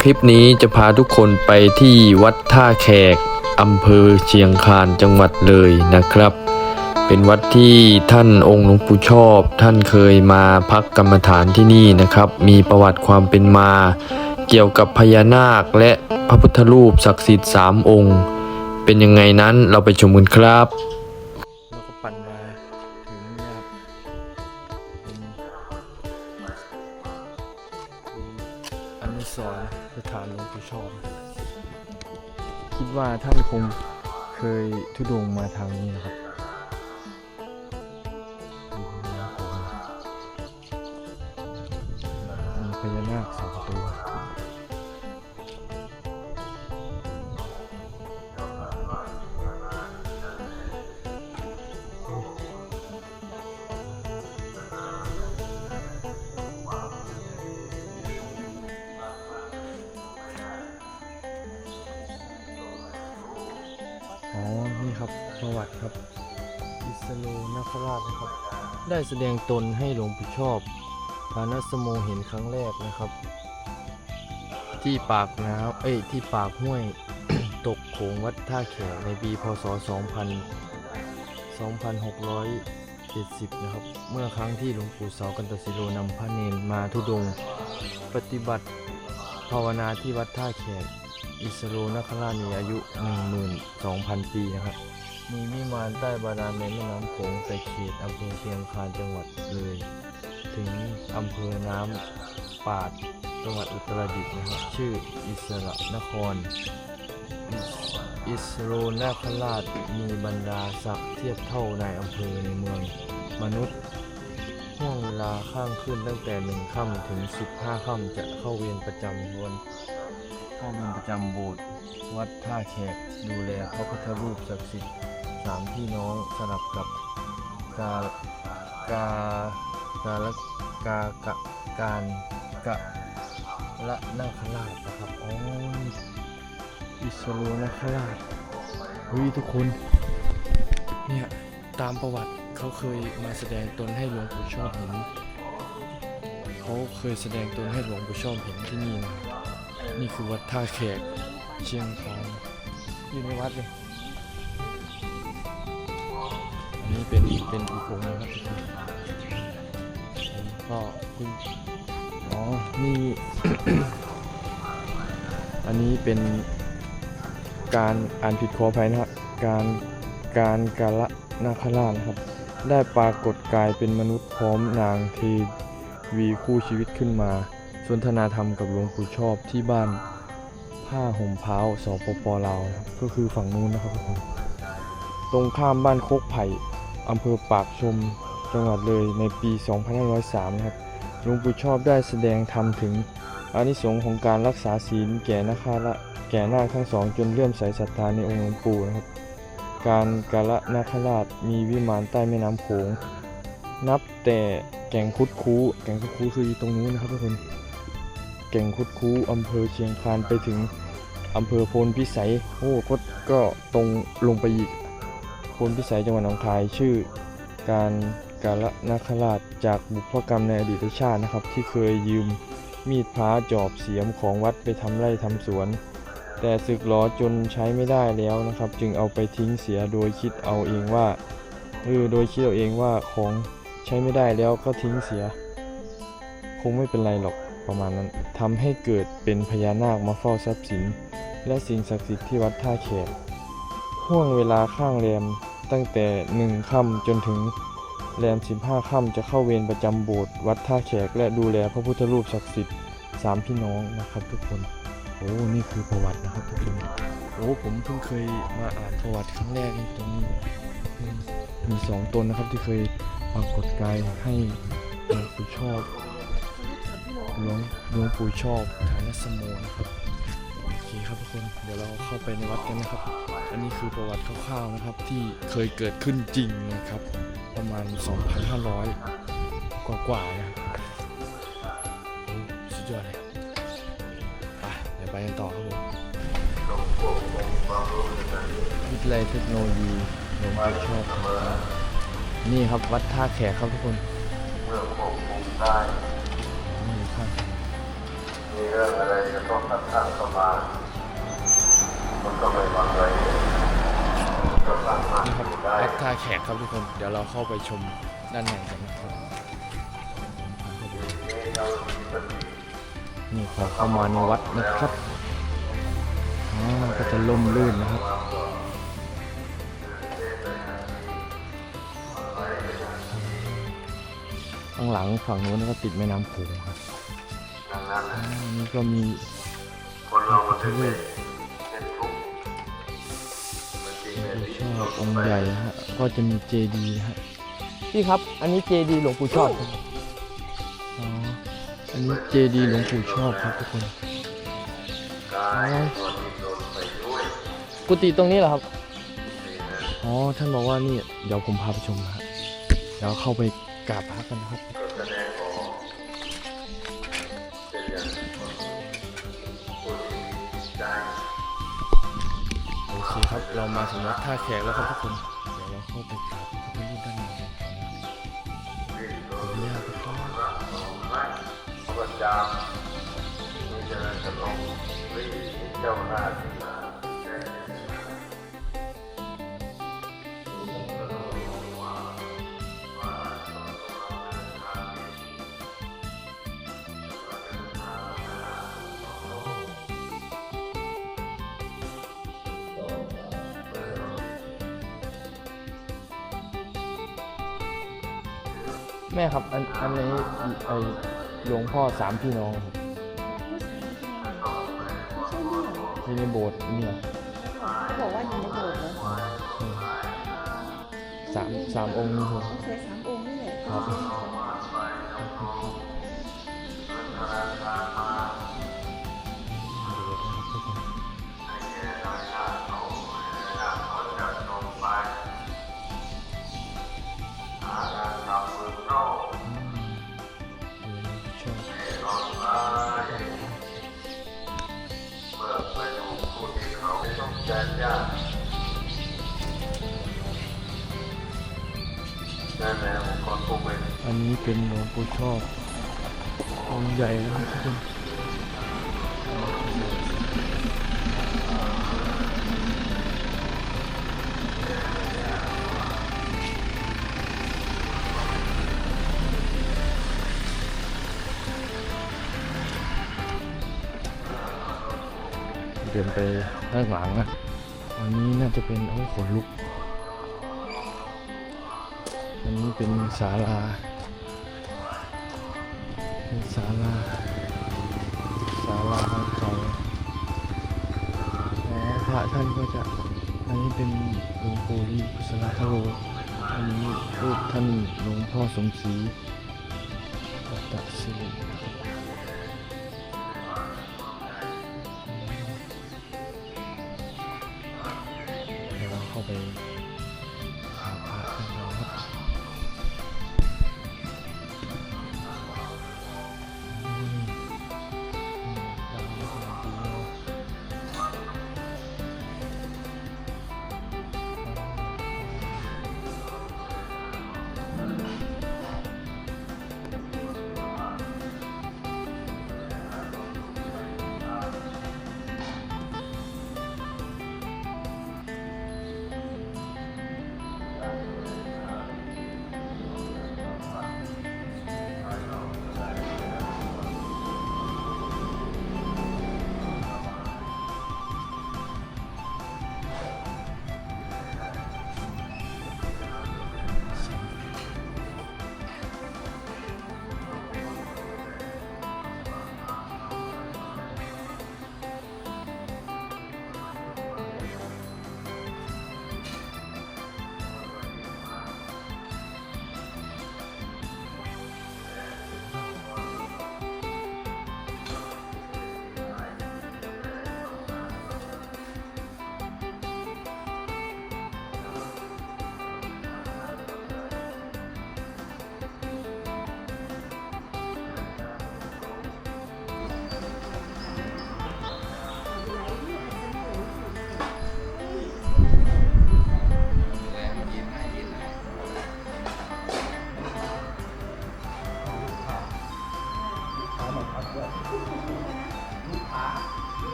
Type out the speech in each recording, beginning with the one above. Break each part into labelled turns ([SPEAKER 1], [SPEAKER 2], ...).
[SPEAKER 1] คลิปนี้จะพาทุกคนไปที่วัดท่าแขกอำเภอเชียงคานจังหวัดเลยนะครับ เป็นวัดที่ท่านองค์หลวงปู่ชอบ ท่านเคยมาพักกรรมฐานที่นี่นะครับ มีประวัติความเป็นมา เกี่ยวกับพญานาคและพระพุทธรูปศักดิ์สิทธิ์สามองค์ เป็นยังไงนั้นเราไปชมกันครับ
[SPEAKER 2] ว่าท่านคงเคยทุดงมาทางนี้นะครับมีพญานาคสองตัว ได้แสดงตนให้หลวงปู่ชอบพานัสโมเห็นครั้งแรกนะครับ ที่ปากน้ำเอ้ยที่ปากห้วย ตกโขงวัดท่าแขกในปีพศ 2000 2670 นะครับ เมื่อครั้งที่หลวงปู่เสากันตสิโลนำพระเนนมาทุดง ปฏิบัติภาวนาที่วัดท่าแขกอิสโรนคราชมีอายุ 12,000 ปีนะครับ มีวิมานใต้บาดาลในแม่น้ำโขงแต่เขตอำเภอเชียงคานจังหวัดเลย ถึงอำเภอน้ำปาดจังหวัดอุตรดิตถ์นะครับชื่ออิสระนคร อิสโรนาคราชมีบรรดาศักดิ์เทียบเท่าในอำเภอในเมืองมนุษย์ห่วงเวลาข้างขึ้นตั้งแต่หนึ่งค่ำถึง15ค่ำจะเข้าเวรประจำวันข้อมูลประจำโบสถ์วัดท่าแขกดูแลพระพุทธรูปศักดิ์สิทธิ์ สามพี่น้องสลับกับกากากาละกากะการกะละนาคราชนะครับอ๋ออิสโรนาคราชเฮ้ยทุกคนเนี่ยตามประวัติเขาเคยมาแสดงตนให้หลวงปู่ชอบเห็นเขาเคยแสดงตนให้หลวงปู่ชอบเห็นที่นี่นะนี่คือวัดท่าแขกเชียงคานอยู่ในวัดเลย นี้เป็นเป็นอุโบสถนะครับทุกคนผมก็เพิ่งอ๋อ นี่ อันนี้เป็นการอ่านผิดขออภัยนะครับ การการกาละนาคราชนะครับ ได้ปรากฏกายเป็นมนุษย์พร้อมนางเทวีคู่ชีวิตขึ้นมา สนทนาธรรมกับหลวงปู่ชอบที่บ้านผ้าห่มเพ้าสปปลาวนะครับก็คือฝั่งนู้นนะครับทุกคนตรงข้ามบ้านโคกไผ่ อำเภอปากชมจังหวัดเลยในปี 2503 นะครับหลวงปู่ชอบได้แสดงธรรมถึงอานิสงส์ของการรักษาศีลแก่นาคาละแก่นาคทั้งสองจนเลื่อมใสศรัทธาในองค์หลวงปู่นะครับ การกาละนาคราชมีวิมานใต้แม่น้ำโขง นับแต่แก่งคุดคูแก่งคุดคูคืออยู่ตรงนู้นนะครับทุกคน แก่งคุดคูอำเภอเชียงคานไปถึงอำเภอโพนพิสัย โอ้ก็ก็ตรงลงไปอีก พนพิสัยจังหวัดหนองคายชื่อ การกาละนาคราชจากบุพกรรมในอดีตชาตินะครับ ที่เคยยืมมีดพระจอบเสียมของวัดไปทำไร่ทำสวน แต่สึกหลอจนใช้ไม่ได้แล้วนะครับ จึงเอาไปทิ้งเสียโดยคิดเอาเองว่าเออโดยคิดเอาเองว่าของใช้ไม่ได้แล้วก็ทิ้งเสีย คงไม่เป็นไรหรอกประมาณนั้นทำให้เกิดเป็นพญานาคมาเฝ้าทรัพย์สิน และสิ่งศักดิ์สิทธิ์ที่วัดท่าแขก ห่วงเวลาข้างแรมตั้งแต่หนึ่งค่ำจนถึงแรมสิบห้าค่ำจะเข้าเวรประจำโบสถ์วัดท่าแขกและดูแลพระพุทธรูปศักดิ์สิทธิ์สามพี่น้องนะครับทุกคน โอ้นี่คือประวัตินะครับทุกคนโอ้ผมเพิ่งเคยมาอ่านประวัติครั้งแรกนี่ตรงนี้มีสองตนนะครับที่เคยปรากฏกายให้หลวงปู่ชอบหลวงหลวงปู่ชอบฐานสโมนะครับ คครับทุกคนเดี๋ยวเราเข้าไปในวัดกันนะครับ อันนี้คือประวัติคร่าวๆนะครับ ที่เคยเกิดขึ้นจริงนะครับ ประมาณ 2,500 กว่าๆนะครับโอ้สุดยอดเลยไปเดี๋ยวไปกันต่อครับผมวิทยาลัยเทคโนโลยีหลวงปู่ชอบนี่ครับวัดท่าแขกครับทุกคนนี่ข้างทาง
[SPEAKER 3] มีเรื่องอะไรจะต้องตัดข้างเข้ามา นก็ไม่หวังเลยก็สามารถ
[SPEAKER 2] นี่ครับ
[SPEAKER 3] อยู่ได้
[SPEAKER 2] วัดท่าแขกครับทุกคน เดี๋ยวเราเข้าไปชมด้านในกันนะครับ นี่ขอเข้ามาในวัดนะครับอ๋อก็จะล่มลื่นนะครับข้างหลังฝั่งนู้นก็ติดแม่น้ำโขงครับ
[SPEAKER 3] ดังนั้น
[SPEAKER 2] อ๋อนี่ก็มี
[SPEAKER 3] คนเรามัน
[SPEAKER 2] พ
[SPEAKER 3] จะ
[SPEAKER 2] ระเว
[SPEAKER 3] ไม่
[SPEAKER 2] ท
[SPEAKER 3] เปู่
[SPEAKER 2] ชอบองค์ใหญ่ฮะก็จะมีเจดีย์ฮะพี่ครับ อันนี้เจดีย์หลวงปู่ชอบครับอ๋ออันนี้เจดีย์หลวงปู่ชอบครับทุกคน
[SPEAKER 3] กายตัวที่โดนไปด้วย
[SPEAKER 2] กุฏิตรงนี้เหรอครับอ๋อท่านบอกว่านี่เดี๋ยวผมพาไปชมนะฮะเดี๋ยวเข้าไปกราบพระกันนะครับ
[SPEAKER 3] เค
[SPEAKER 2] ครับ เรามาถึงวัดท่าแขกแล้วครับทุกคนเดี๋ยวเราเข้าไปกราบพระพุทธรูปด้านในกันก่อนนะขออนุญาตครับ
[SPEAKER 3] ประจำมีเจริญจะลงรีบเจ้าหน้าที่
[SPEAKER 2] แม่ครับ อันอันนี้ไอหลวงพ่อสามพี่น้องครับที่ในโบสถ์นี่เหรอ
[SPEAKER 4] เขาบอกว่าอยู่ในโบสถ์เหรอ
[SPEAKER 2] สามสามองค์นี่ครับ
[SPEAKER 4] ต้องใช้สามองค์นี่แหละ
[SPEAKER 2] ครับ อั
[SPEAKER 3] นนี้เป็น
[SPEAKER 2] หลวงปู่ชอบองค์ใหญ่นะครับทุกคนเดินไปข้างหลังนะอันนี้น่าจะเป็นโอ้ขนลุก อันนี้เป็นศาลาาลาศาลาของเขาแล้วพระท่านก็จะ อันนี้เป็นหลวงปู่ลีพุสลาทโรอันนี้รูปท่านหลวงพ่อสมศรีวัตตสิริ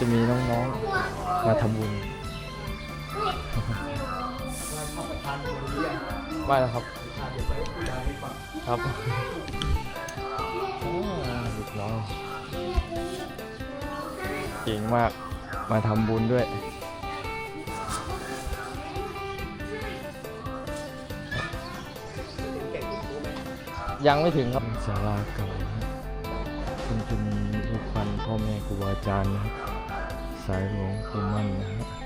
[SPEAKER 2] จะมีน้องๆ มาทำบุญไหว้แล้วครับ ครับอ่าลูกน้องเก่งมาก มาทำบุญด้วยยังไม่ถึงครับศาลาเก่านะซึ่งจะมีรูปปั้นพ่อแม่ครูบาอาจารย์นะครับ สายหลวงปู่มั่นนะฮะ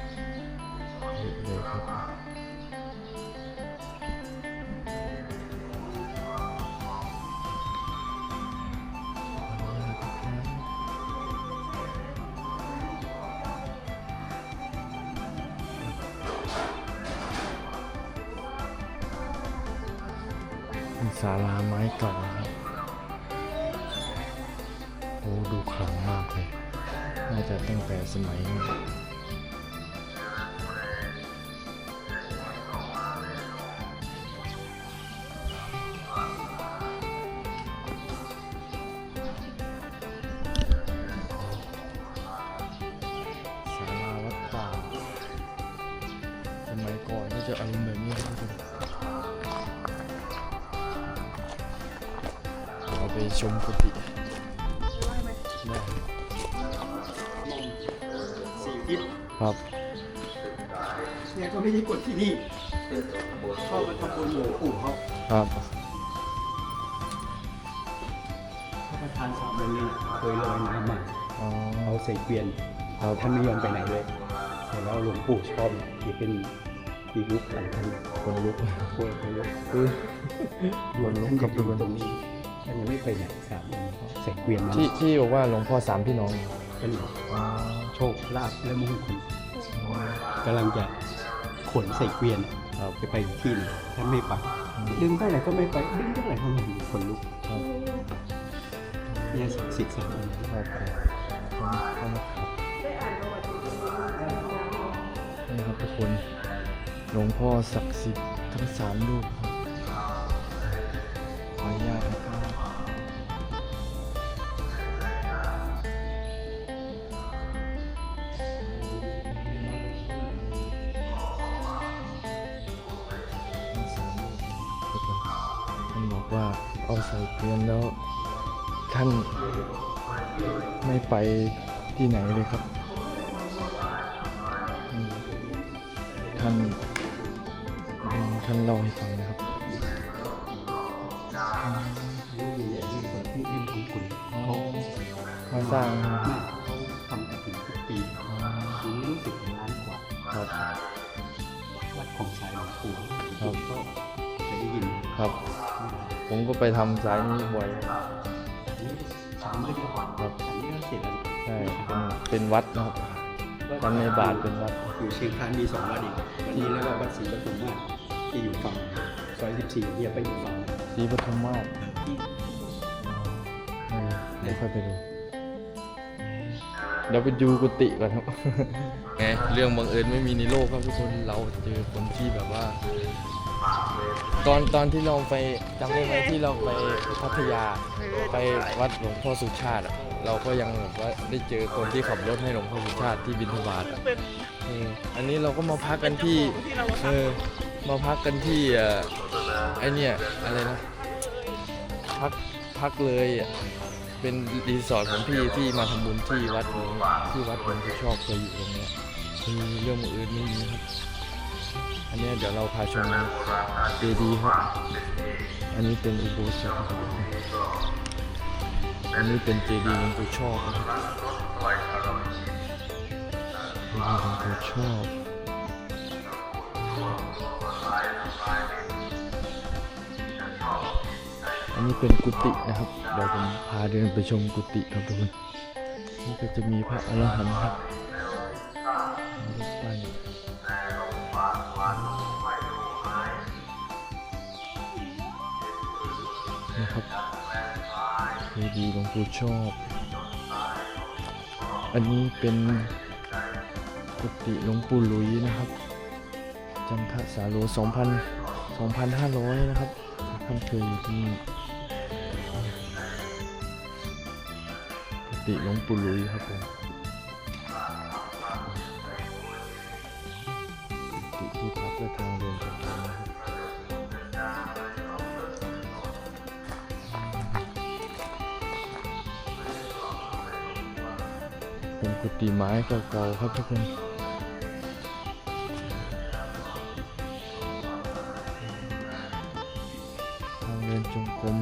[SPEAKER 2] ตั้งแต่สมัย ครับ
[SPEAKER 5] พระประธานสามเดือนนี้เคยลอยน้ำมา
[SPEAKER 2] อ๋อ
[SPEAKER 5] เอาใส่เกวียน
[SPEAKER 2] ครับ
[SPEAKER 5] ท่านไม่ยอมไปไหนเลยแต่แล้วหลวงปู่ชอบที่เป็นปีลุกหลังท่าน
[SPEAKER 2] คนลุก
[SPEAKER 5] ป่วยไปลุก
[SPEAKER 2] คือคนลุก
[SPEAKER 5] ท่าน
[SPEAKER 2] กั
[SPEAKER 5] จะ
[SPEAKER 2] บ
[SPEAKER 5] อ
[SPEAKER 2] ทุก
[SPEAKER 5] ยู่
[SPEAKER 2] คน
[SPEAKER 5] ตรงนี้ท่านยังไม่ไปไหนสามองค์ใส่เกวียนนั้น
[SPEAKER 2] ที่ที่บอกว่าหลวงพ่อสามพี่น้อง
[SPEAKER 5] ท่าน
[SPEAKER 2] อ๋อ
[SPEAKER 5] โชคลาภและมงคลกำลังจะขนใส่เกวียน
[SPEAKER 2] ครับ
[SPEAKER 5] จะไปอีกที่หนึงท่านไม่ไป ดึงไปไหนก็ไม่ไปดึงเท่าไหร่ก็ไม่มีคนลุก
[SPEAKER 2] ครับ
[SPEAKER 5] เนี่ยศักดิ์สิทธิ์สามองค์
[SPEAKER 2] ครับเข้ามาครับนี่ครับทุกคนหลวงพ่อศักดิ์สิทธิ์ทั้งสามรูป นี่มีอย่างนี้ค
[SPEAKER 5] นที่เขา
[SPEAKER 2] มาสร้าง
[SPEAKER 5] ม่ทำกับถึงทุกปีปีนี้รู้สึกล้านกว่า
[SPEAKER 2] ครับ
[SPEAKER 5] วัดของสายหลวงปู่
[SPEAKER 2] ครับ
[SPEAKER 5] ก็เคยได้ยิน
[SPEAKER 2] ครับ ผมก็ไปทำสายนี้บ่อย
[SPEAKER 5] นี่สามก็ดีกว่า
[SPEAKER 2] ครับ
[SPEAKER 5] สามนี่เสร็จแล้ว
[SPEAKER 2] ใช่เป็นเป็นวัดนะครับทำในบาทเป็นวัด
[SPEAKER 5] อยู่เชียงคานมีสองวัดอีกวัดนี้แล้วก็วัดศรีปทุมมาศที่อยู่ฝั่งซอย14เนี่ยไปอยู่ฝั่ง
[SPEAKER 2] รีปทุมมาศอ๋อเดี๋ยวค่อยไปดู เดี๋ยวไปดูกุฏิก่อนครับ ไง เรื่องบังเอิญไม่มีในโลกครับทุกคน เราเจอคนที่แบบว่า ตอนตอนที่เราไปจำได้ไหมที่เราไปพัทยา ไปวัดหลวงพ่อสุชาติอะเราก็ยังแบบว่าได้เจอคนที่ขับรถให้หลวงพ่อสุชาติที่บิณฑบาตอะเอออันนี้เราก็มาพักกันที่เออ มาพักกันที่ไอเนี่ยอะไรนะพักพักเลยอะเป็นรีสอร์ทของพี่ที่มาทำบุญที่วัดนี้ที่วัดหลวงพ่ชอบเคยอยู่ตรงเนี้ยคือเรื่องอื่นไม่มีครับ อันนี้เดี๋ยวเราพาชมเจดีย์ครับอันนี้เป็นอุโบสถอันนี้เป็นเจดีย์หลวงปู่ชอบครับเจดีย์หลวงปู่ชอบ อันนี้เป็นกุฏินะครับ เดี๋ยวผมพาเดินไปชมกุฏิครับทุกคน นี่ก็จะมีพระอรหันต์ครับรูปปั้นนะครับเจดีย์หลวงปู่ชอบ อันนี้เป็นกุฏิหลวงปู่หลุยนะครับจันทสาโล2,000 2,500 นะครับท่านเคยอยู่ที่นี่ กุฏิหลวงปู่ลุยครับผมติที่พักและทางเดินจงกรมนะครับเป็นกุฏิไม้เก่าๆครับทุกคนทางเดินจงกรม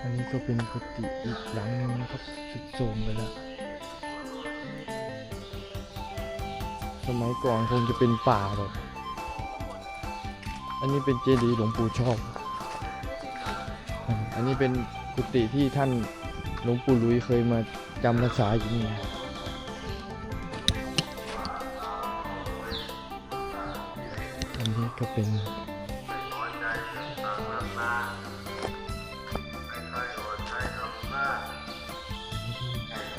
[SPEAKER 2] อันนี้ก็เป็นกุฏิอีกหลังนึงนะครับสุดโทรมไปแล้ว สมัยก่อนคงจะเป็นป่าแบบ อันนี้เป็นเจดีย์หลวงปู่ชอบ อันนี้เป็นกุฏิที่ท่านหลวงปู่ลุยเคยมาจำพรรษาอยู่นี่อันนี้ก็เป็น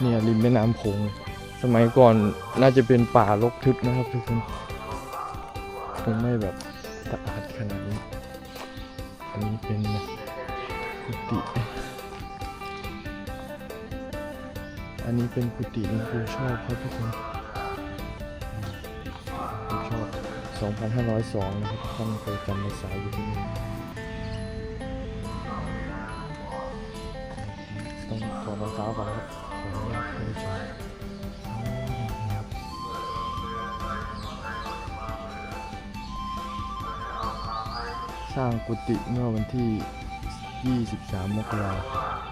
[SPEAKER 2] เนี่ยริมแม่น้ำโขงสมัยก่อนน่าจะเป็นป่ารกทึบนะครับทุกคนคงไม่แบบสะอาดขนาดนี้ อันนี้เป็นกุฏิอันนี้เป็นกุฏิหลวงปู่ชอบครับทุกคนหลวงปู่ชอบ 2502 นะครับท่านเคยจำพรรษาอยู่ที่นี่ กุฏิเมื่อวันที่ 23 มกรา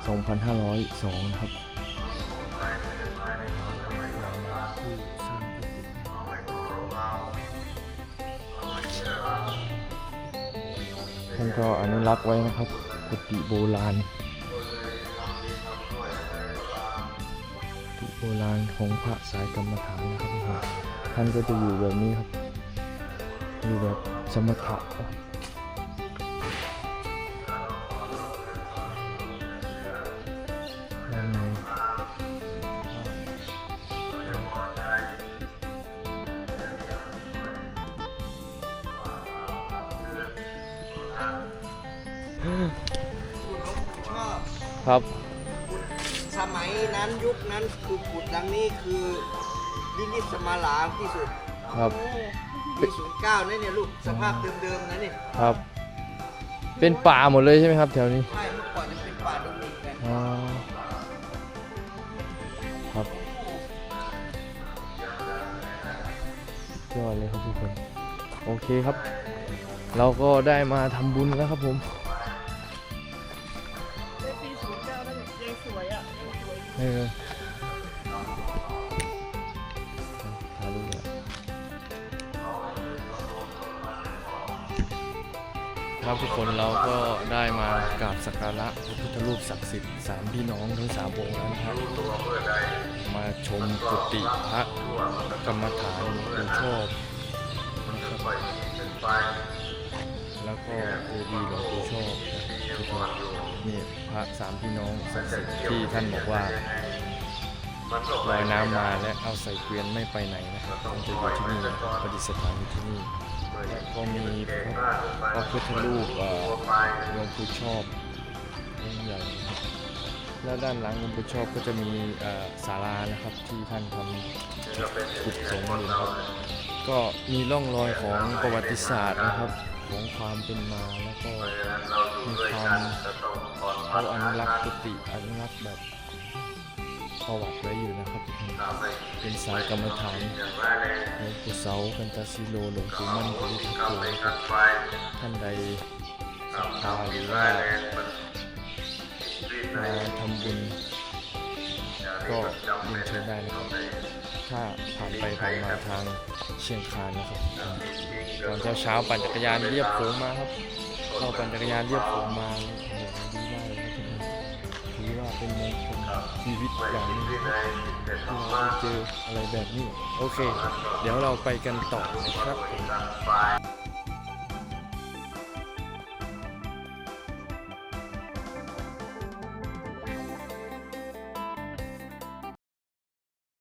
[SPEAKER 2] คม 2502 นะครับท่านก็อนุรักษ์ไว้นะครับ กุฏิโบราณ กุฏิโบราณของพระสายกรรมฐานนะครับ ท่านท่านก็จะอยู่แบบนี้ครับ อยู่แบบสมถะ ครับ
[SPEAKER 6] สมัยนั้นยุคนั้นคือขุดดังนี้คือลิลิตสมาลาที่สุด
[SPEAKER 2] ครับ
[SPEAKER 6] ปีศูนย์เก้านั่นเนี่ยลูกสภาพเดิมๆนะเนี่ย
[SPEAKER 2] ครับ เป็นป่าหมดเลยใช่ไหมครับ แถวนี้
[SPEAKER 6] ใช่เมื่อก่อนจะเป็นป่าดงดิบกัน
[SPEAKER 2] อ๋อครับยอดเลยครับทุกคน โอเคครับ เราก็ได้มาทำบุญแล้วครับผม
[SPEAKER 4] วยอะ
[SPEAKER 2] เออถ่ายรูเลยครับทุกคนเราก็ได้มากราบสักการะพระพุทธรูปศักดิ์สิทธิ์สามพี่น้องทั้งสามองค์แล้นะครับมาชมกุฏิพระกรรมฐานหลวงปู่ชอบนะครับแล้วก็เจดีย์หลวงปู่ชอบทุกคน นี่พระสามพี่น้องศักดิ์สิทธิ์ที่ท่านบอกว่าลอยน้ำมาและเอาใส่เกวียนไม่ไปไหนนะครับมันจะอยู่ที่นี่ประดิษฐานอยู่ที่นี่ก็มีพระพระพุทธรูปเอ่อหลวงปู่ชอบองค์ใหญ่นะครับแล้วด้านหลังหลวงปู่ชอบก็จะมีศาลานะครับที่ท่านทำขุดสงฆ์อยู่นะครับก็มีร่องรอยของประวัติศาสตร์นะครับ ของความเป็นมาแล้วก็มีความเขาอนุรักษ์กุฏิอนุรักษ์แบบประวัติไว้อยู่นะครับทุกคนเป็นสายกรรมฐานหลวงปู่เสากันตาซิโลหลวงปู่มั่นภูริทัตโตนท่านใดศรัทธาหรือว่ามาทำบุญก็เรียนเชิญได้นะครับ ถ้าผ่านไปผ่านมาทางเชียงคานนะครับตอนเช้าเช้าปั่นจักรยานเรียบโขงมาครับเราปั่นจักรยานเรียบโขงมาโอ้โหดีมากเลยครับถือว่าเป็นมงคลชีวิตอย่างนึงนะครับที่เราเจออะไรแบบนี้ โอเค เดี๋ยวเราไปกันต่อนะครับ